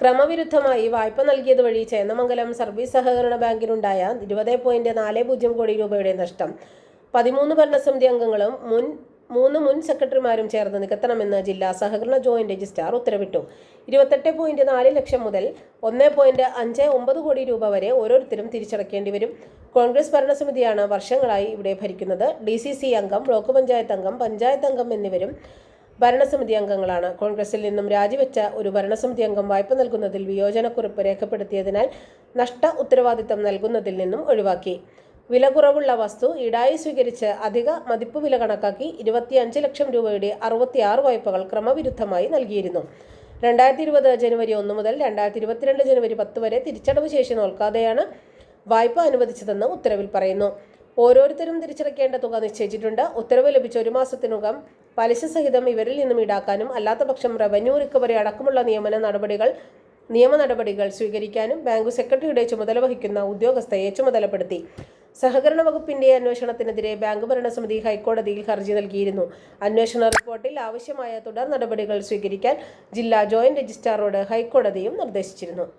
ക്രമവിരുദ്ധമായി വായ്പ നൽകിയത് വഴി ചേന്നമംഗലം സർവീസ് സഹകരണ ബാങ്കിനുണ്ടായ ഇരുപത് പോയിന്റ് നാല് പൂജ്യം കോടി രൂപയുടെ നഷ്ടം. പതിമൂന്ന് ഭരണസമിതി അംഗങ്ങളും മുൻ മൂന്ന് മുൻ സെക്രട്ടറിമാരും ചേർന്ന് നികത്തണമെന്ന് ജില്ലാ സഹകരണ ജോയിന്റ് രജിസ്ട്രാർ ഉത്തരവിട്ടു. ഇരുപത്തെട്ട് പോയിന്റ് നാല് ലക്ഷം മുതൽ ഒന്ന് പോയിന്റ് അഞ്ച് ഒമ്പത് കോടി രൂപ വരെ ഓരോരുത്തരും തിരിച്ചടക്കേണ്ടി വരും. കോൺഗ്രസ് ഭരണസമിതിയാണ് വർഷങ്ങളായി ഇവിടെ ഭരിക്കുന്നത്. ഡി സി സി അംഗം ബ്ലോക്ക് പഞ്ചായത്ത് അംഗം പഞ്ചായത്ത് അംഗം എന്നിവരും ഭരണസമിതി അംഗങ്ങളാണ്. കോൺഗ്രസിൽ നിന്നും രാജിവെച്ച ഒരു ഭരണസമിതി അംഗം വായ്പ നൽകുന്നതിൽ വിയോജനക്കുറിപ്പ് രേഖപ്പെടുത്തിയതിനാൽ നഷ്ട ഉത്തരവാദിത്തം നൽകുന്നതിൽ നിന്നും ഒഴിവാക്കി. വില കുറവുള്ള വസ്തു ഇടായി സ്വീകരിച്ച് അധിക മതിപ്പ് വില കണക്കാക്കി ഇരുപത്തിയഞ്ച് ലക്ഷം രൂപയുടെ അറുപത്തിയാറ് വായ്പകൾ ക്രമവിരുദ്ധമായി നൽകിയിരുന്നു. രണ്ടായിരത്തി ഇരുപത് ജനുവരി ഒന്ന് മുതൽ രണ്ടായിരത്തി ഇരുപത്തിരണ്ട് ജനുവരി പത്ത് വരെ തിരിച്ചടവ് ശേഷി നോക്കാതെയാണ് വായ്പ അനുവദിച്ചതെന്ന് ഉത്തരവിൽ പറയുന്നു. ഓരോരുത്തരും തിരിച്ചടക്കേണ്ട തുക നിശ്ചയിച്ചിട്ടുണ്ട്. ഉത്തരവ് ലഭിച്ച ഒരു മാസത്തിനകം പലിശ സഹിതം ഇവരിൽ നിന്നും ഈടാക്കാനും അല്ലാത്ത പക്ഷം റവന്യൂ റിക്കവറി അടക്കമുള്ള നിയമന നടപടികൾ നിയമ നടപടികൾ സ്വീകരിക്കാനും ബാങ്ക് സെക്രട്ടറിയുടെ ചുമതല വഹിക്കുന്ന ഉദ്യോഗസ്ഥയെ ചുമതലപ്പെടുത്തി. സഹകരണ വകുപ്പിന്റെ അന്വേഷണത്തിനെതിരെ ബാങ്ക് ഭരണസമിതി ഹൈക്കോടതിയിൽ ഹർജി നൽകിയിരുന്നു. അന്വേഷണ റിപ്പോർട്ടിൽ ആവശ്യമായ തുടർ നടപടികൾ സ്വീകരിക്കാൻ ജില്ലാ ജോയിന്റ് രജിസ്ട്രാറോട് ഹൈക്കോടതിയും നിർദ്ദേശിച്ചിരുന്നു.